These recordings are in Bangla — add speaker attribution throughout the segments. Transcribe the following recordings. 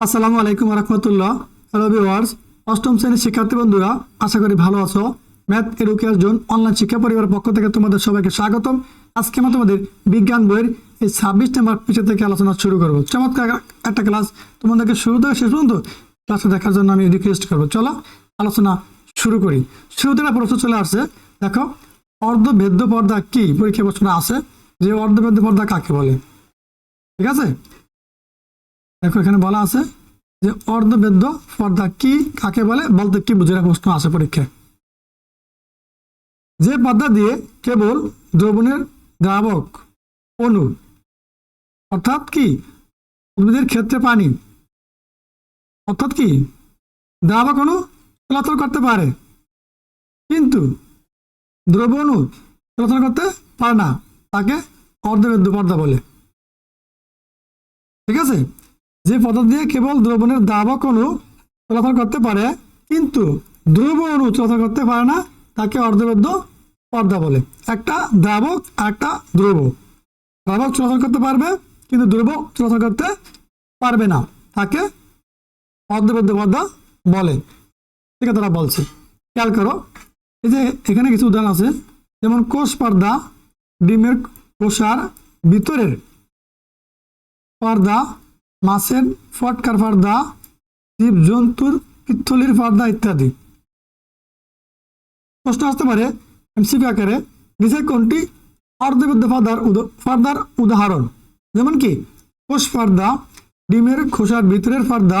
Speaker 1: আসসালামু আলাইকুম রহমতুল্লাহ। হ্যালো ভিওয়ার্স অষ্টম শ্রেণির শিক্ষার্থী বন্ধুরা, আশা করি ভালো আছো। ম্যাথ এডুকেশন অনলাইন শিক্ষা পরিবারের পক্ষ থেকে তোমাদের সবাইকে স্বাগতম। আজকে আমরা তোমাদের বিজ্ঞান বইয়ের এই ছাব্বিশ নাম্বার পিছিয়ে থেকে আলোচনা শুরু করব। চমৎকার একটা ক্লাস তোমাদেরকে শুরু থেকে শেষ পর্যন্ত ক্লাসটা দেখার জন্য আমি রিকোয়েস্ট করব। চলো, আলোচনা শুরু করি। শুরুতে একটা প্রশ্ন চলে আসছে। দেখো অর্ধভেদ্য পর্দা কি? পরীক্ষা প্রশ্ন আছে যে অর্ধভেদ্য পর্দা কাকে বলে? ঠিক আছে? দেখো এখানে বলা আছে যে অর্ধবেদ্য পর্দা কি, কাকে বলে? বলতে কি বুঝে প্রশ্ন আছে পরীক্ষায়। যে পর্দা দিয়ে কেবল দ্রবণের দ্রাবক অণু অর্থাৎ কি? উদ্ভিদের ক্ষেত্রে পানি, অর্থাৎ কি? দ্রাবক অণু চলাচল করতে পারে, কিন্তু দ্রব অণু চলাচল করতে পারে না, তাকে অর্ধবেদ্য পর্দা বলে। ঠিক আছে? যে পদার্থ দিয়ে কেবল দ্রবণের দ্রাবক অণু চলাচল করতে পারে, কিন্তু দ্রব অণু চলাচল করতে পারে না, তাকে অর্ধবদ্ধ পর্দা বলে। একটা দ্রাবক আর একটা দ্রব। দ্রাবক চলাচল করতে পারবে, কিন্তু দ্রব চলাচল করতে পারবে না, তাকে অর্ধবদ্ধ পর্দা বলে। ঠিক তারা বলছে। খেয়াল করো, এই যে এখানে কিছু উদাহরণ আছে, যেমন কোষ পর্দা, ডিমের কোষার ভিতরের পর্দা মাছের ফটকার পর্দা জীব জন্তুর পিত্তলির পর্দা ইত্যাদি। প্রশ্ন আসতে পারে, এমসিকিউ আকারে নিচে কোনটি অর্ধবিদ্য পর্দার পর্দার উদাহরণ? যেমন কি, কোষ পর্দা ডিমের খোসার ভিতরের পর্দা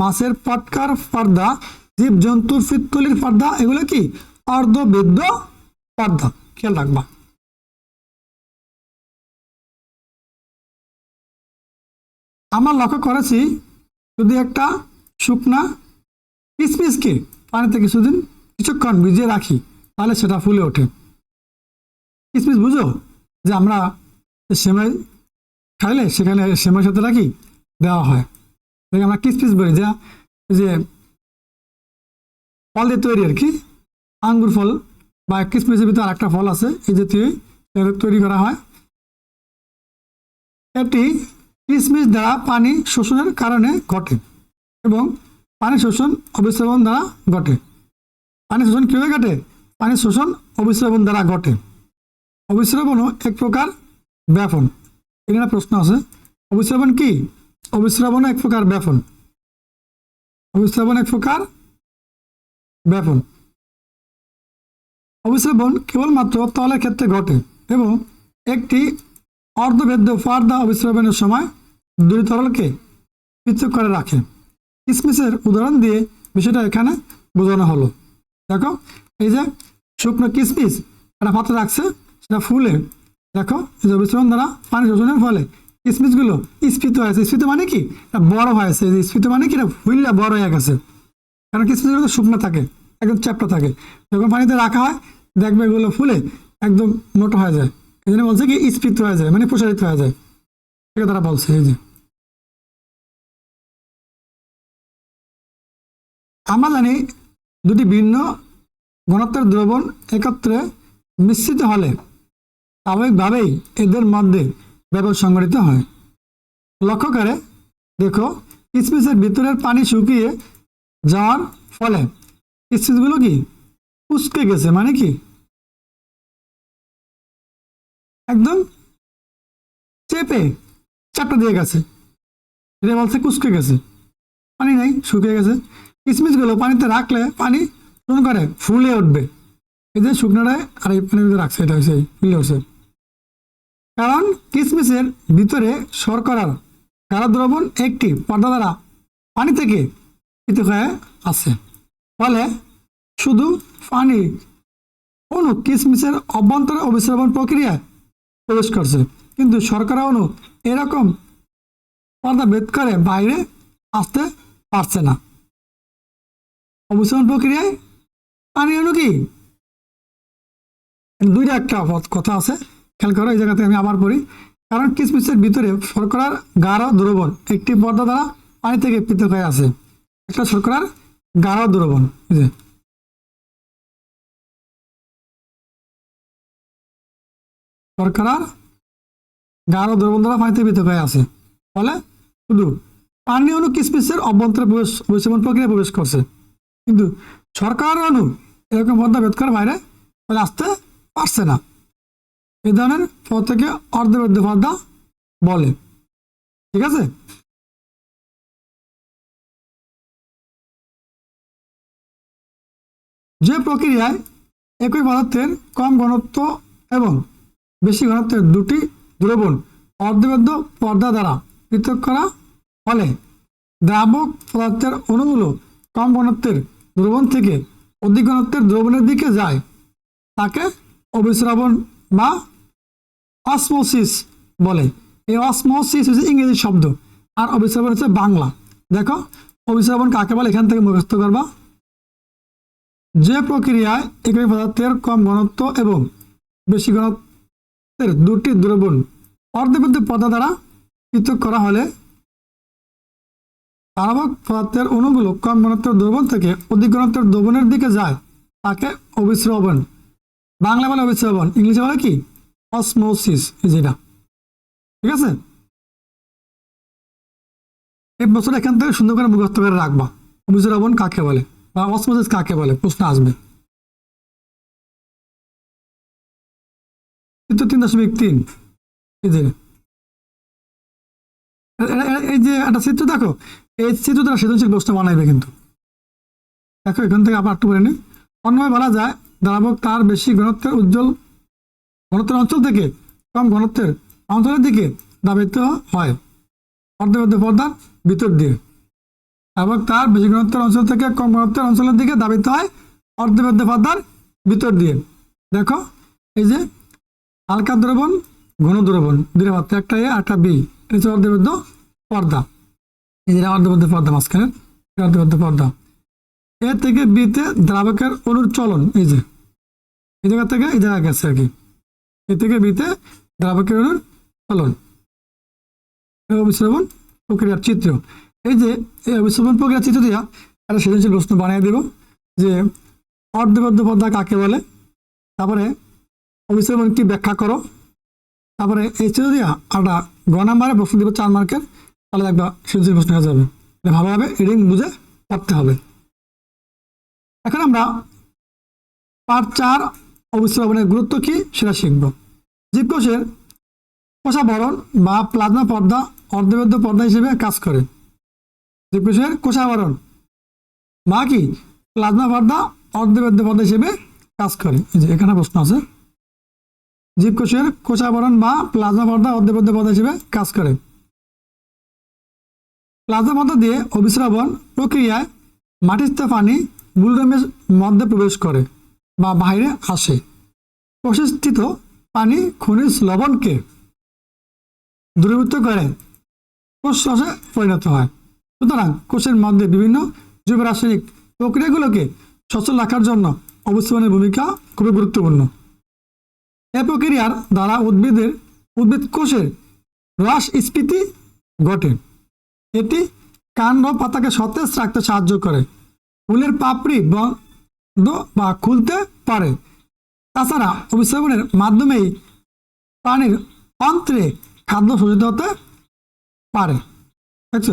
Speaker 1: মাছের পটকার পর্দা জীব জন্তুর পিত্তলির পর্দা এগুলো কি অর্ধবেদ্য পর্দা খেয়াল রাখবা। আমরা লক্ষ্য করেছি যদি একটা শুকনা কিসমিসকে পানিতে কিছুদিন কিছুক্ষণ ভিজিয়ে রাখি, তাহলে সেটা ফুলে ওঠে। কিসমিস বুঝো যে আমরা সেমাই খাইলে সেখানে সেমাই সাথে রাখি দেওয়া হয়। আমরা কিসমিস বলি, যা যে ফল দিয়ে তৈরি আর কি, আঙ্গুর ফল বা কিসমিসের ভিতরে আরেকটা ফল আছে, এই জাতীয় তৈরি করা হয়। এটি কিসমিস দ্বারা পানি শোষণের কারণে ঘটে এবং পানি শোষণ অবিশ্রাবণ দ্বারা ঘটে। পানি শোষণ কীভাবে ঘটে? পানি শোষণ অবিশ্রাবণ দ্বারা ঘটে। অবিশ্রাবণও এক প্রকার ব্যাপন। এখানে প্রশ্ন আছে অবিশ্রাবণ কি? অবিশ্রাবণ এক প্রকার ব্যাপন। অবিশ্রাবণ এক প্রকার ব্যাপন। অবিশ্রাবণ কেবলমাত্র তলের ক্ষেত্রে ঘটে এবং একটি অর্ধভেদ্য পর্দা অবিশ্রাবণের সময় দুই তরলকে পৃথক করে রাখে। কিসমিসের উদাহরণ দিয়ে বিষয়টা এখানে বোঝানো হলো। দেখো, এই যে শুকনো কিসমিস একটা পাত্রে রাখছে, সেটা ফুলে। দেখো, এই যে অবিশ্রাবণ দ্বারা পানি শোষণের ফলে কিসমিসগুলো স্ফীত হয়েছে স্ফীত মানে কি? বড় হয়েছে স্ফীত মানে কি? এটা ফুললে বড় হয়ে গেছে। কারণ কিসমিসগুলো তো শুকনো থাকে, একদম চ্যাপটা থাকে। যখন পানিতে রাখা হয়, দেখবে এগুলো ফুলে একদম মোটা হয়ে যায়। জন্য বলছে কি স্ফীত হয়ে যায় মানে প্রসারিত হয়ে যায়। এটা তারা বলছে, এই যে। আমরা জানি দুটি ভিন্ন ঘনত্বের দ্রবণ একত্রে মিশ্রিত হলে স্বাভাবিকভাবেই এদের মধ্যে ব্যাপক সংঘটিত হয়। লক্ষ্য করে, দেখো কিসমিসের ভিতরের পানি শুকিয়ে যাওয়ার ফলে কিসমিসগুলো কি উস্কে গেছে মানে কি? একদম চেপে চাপটা দিয়ে গেছে। এটা বলছে কুচকে গেছে। পানি নেই, শুকিয়ে গেছে। কিসমিসগুলো পানিতে রাখলে পানি শুরু করে, ফুলে উঠবে। এই যে শুকনোটায় আর এই পানির ভিতরে রাখছে, এটা হচ্ছে ফুলে উঠছে। কারণ কিসমিসের ভিতরে শর্করার গাঢ় দ্রবণ একটি পর্দা দ্বারা পানি থেকে পৃথক হয়ে আছে। ফলে শুধু পানি অণু কিসমিসের অভ্যন্তরে অবিশ্রাবণ প্রক্রিয়ায় প্রবেশ করছে। কিন্তু শর্করা অণু এরকম পর্দা ভেদ করে বাইরে আসতে পারছে না। অবিশ্রাবণ প্রক্রিয়ায় পানি অণু কি? দুইটা একটা কথা আছে। খেয়াল করো, এই জায়গাতে আমি আবার পড়ি। কারণ কিসমিসের ভিতরে শর্করার গাঢ় দ্রবণ একটি পর্দা দ্বারা পানি থেকে পৃথক হয়ে আছে। একটা শর্করার গাঢ় দ্রবণ শর্করার গাঢ় দ্বারা পানিতে পৃথক হয়ে আছে। ফলে শুধু পানি অনু কিসমিসের অভ্যন্তরে প্রবেশ অভিশমন প্রক্রিয়া প্রবেশ করছে। কিন্তু সরকার অনু এরকম পর্দা ভেদ করে বাইরে আসতে পারছে না। এ ধরনের পদার্থকে অর্ধবেদ্য পর্দা বলে। ঠিক আছে? যে প্রক্রিয়ায় একই পদার্থের কম ঘনত্ব এবং বেশি ঘনত্বের দুটি দ্রবণ অর্ধবেদ্য পর্দা দ্বারা পৃথক করা ফলে দ্রাবক পদার্থের অণুগুলো কম ঘনত্বের দ্রবণ থেকে অধিক ঘনত্বের দ্রবণের দিকে যায়। তাকে অবিশ্রাবণ বা অসমোসিস বলে। এই অসমোসিস হচ্ছে ইংরেজি শব্দ, আর অবিশ্রাবণ হচ্ছে বাংলা। দেখো অবিশ্রাবণ কাকে বলে? এখান থেকে মুখস্থ করবা। যে প্রক্রিয়ায় একই পদার্থের কম ঘনত্ব এবং বেশি ঘনত্বের দুটি দ্রবণ অর্ধবদ্ধ পদার্থ দ্বারা পৃথক করা হলে ধারাবাহিক পদার্থের অণুগুলো কম ঘনত্বের দ্রবণ থেকে অধিক ঘনত্বের দ্রবণের দিকে যায়, তাকে অবিশ্রবণ বাংলা বলে অবিশ্রবণ ইংলিশে বলে কি? অসমোসিস যেটা ঠিক আছে? এই বছর এখান থেকে সুন্দর করে মুখস্থ করে রাখবা। অবিশ্রবণ কাকে বলে? বা অসমোসিস কাকে বলে? প্রশ্ন আসবে। তিন দশমিক তিন। এই যে। এই যে একটা চিত্র দেখো, এই চিত্র দ্বারা সৃজনশীল প্রশ্ন বানাইবে কিন্তু। দেখো, এখান থেকে আবার একটু নিই অন্যভাবে বলা যায় তার বেশি ঘনত্বের উজ্জ্বল, ঘনত্বের অঞ্চল থেকে কম ঘনত্বের অঞ্চলের দিকে দাবিত হয়। অর্ধমধ্য পর্দার ভিতর দিয়ে। এবং তার বেশি ঘনত্বের অঞ্চল থেকে কম ঘনত্বের অঞ্চলের দিকে দাবিত হয় অর্ধমধ্য পর্দার ভিতর দিয়ে। দেখো, এই যে হালকা দ্রবণ, ঘন দ্রবণ দুটো মাত্রা একটা এ একটা বি। এটা হচ্ছে অর্ধবদ্ধ পর্দা। এই যে অর্ধবদ্ধ পর্দা মাঝখানে অর্ধবদ্ধ পর্দা। এ থেকে বিতে দ্রাবকের অনুর চলন, এই যে। এই জায়গা থেকে এই জায়গা গেছে আর কি। এ থেকে বিতে দ্রাবকের অনুর চলন। এই অবিশ্রবণ প্রক্রিয়ার চিত্র। এই যে এই অবিশ্রবণ প্রক্রিয়ার চিত্র দিয়া একটা সৃজনশীল প্রশ্ন বানিয়ে দেব যে অর্ধবদ্ধ পর্দা কাকে বলে? তারপরে কি ব্যাখ্যা করো। তারপরে এই চিত্র দিয়া একটা গ নাম্বারে প্রশ্ন দিব চার মার্কের, তাহলে একবার সৃজনশীল প্রশ্ন হয়ে যাবে। ভালোভাবে রিডিং বুঝে পড়তে হবে। এখন আমরা পার্ট চার অবিশ্রাবণের গুরুত্ব কি সেটা শিখব। জীবকোষের কোষাবরণ বা প্লাজমা পর্দা অর্ধবেদ্য পর্দা হিসেবে কাজ করে। জীবকোষের কোষাবরণ বা কি? প্লাজমা পর্দা অর্ধবেদ্য পর্দা হিসেবে কাজ করে। এই যে এখানে প্রশ্ন আছে। জীবকোষের কোষাবরণ বা প্লাজমা পর্দা অর্ধবেদ্য পর্দা হিসেবে কাজ করে। প্লাজমা পর্দা দিয়ে অবিশ্রাবণ প্রক্রিয়ায় মাটিস্থ পানি মূলরমের মধ্যে প্রবেশ করে বা বাইরে আসে। স্থিত পানি খনিজ লবণকে দূরীভূত করে কোষ পরিণত হয়। সুতরাং কোষের মধ্যে বিভিন্ন জৈব রাসায়নিক প্রক্রিয়াগুলোকে সচল রাখার জন্য অবস্থানের ভূমিকা খুবই গুরুত্বপূর্ণ। এ প্রক্রিয়ার দ্বারা উদ্ভিদের, উদ্ভিদ কোষের হ্রাস স্ফীতি ঘটে। এটি কাণ্ড পাতাকে সতেজ রাখতে সাহায্য করে, ফুলের পাপড়ি বন্ধ বা খুলতে পারে। তাছাড়া অভিশ্রবণের মাধ্যমেই প্রাণীর অন্ত্রে খাদ্য শোষিত হতে পারে। দেখছ?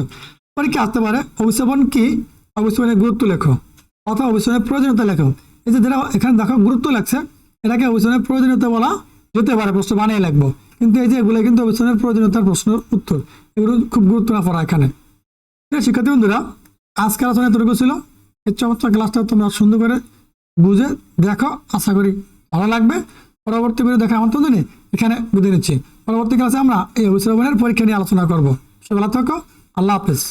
Speaker 1: পরীক্ষা আসতে পারে অভিশ্রবণ কি? অভিশ্রবণের গুরুত্ব লেখো, অথবা অভিশ্রবণের প্রয়োজনীয়তা লেখো। এই যে যেটা এখানে দেখো, গুরুত্ব লাগছে এটাকে অভিশ্রবণের প্রয়োজনীয়তা বলা যেতে পারে, প্রশ্ন বানিয়ে লাগবো কিন্তু এই যে এগুলো কিন্তু অভিশ্রবণের প্রয়োজনীয়তার প্রশ্ন উত্তর। এগুলো খুব গুরুত্ব না পড়া এখানে। শিক্ষার্থী বন্ধুরা আজকে আলোচনা এতটুকু ছিল। এই চমৎকার ক্লাসটা তোমরা সুন্দর করে বুঝে দেখো। আশা করি ভালো লাগবে। পরবর্তী ভিডিও দেখা আমন্ত্রণ জানিয়ে এখানে বুঝে নিচ্ছি। পরবর্তী ক্লাসে আমরা এই অভিশ্রবণের পরীক্ষা নিয়ে আলোচনা করব। সে ভালো থাকো। আল্লাহ হাফেজ।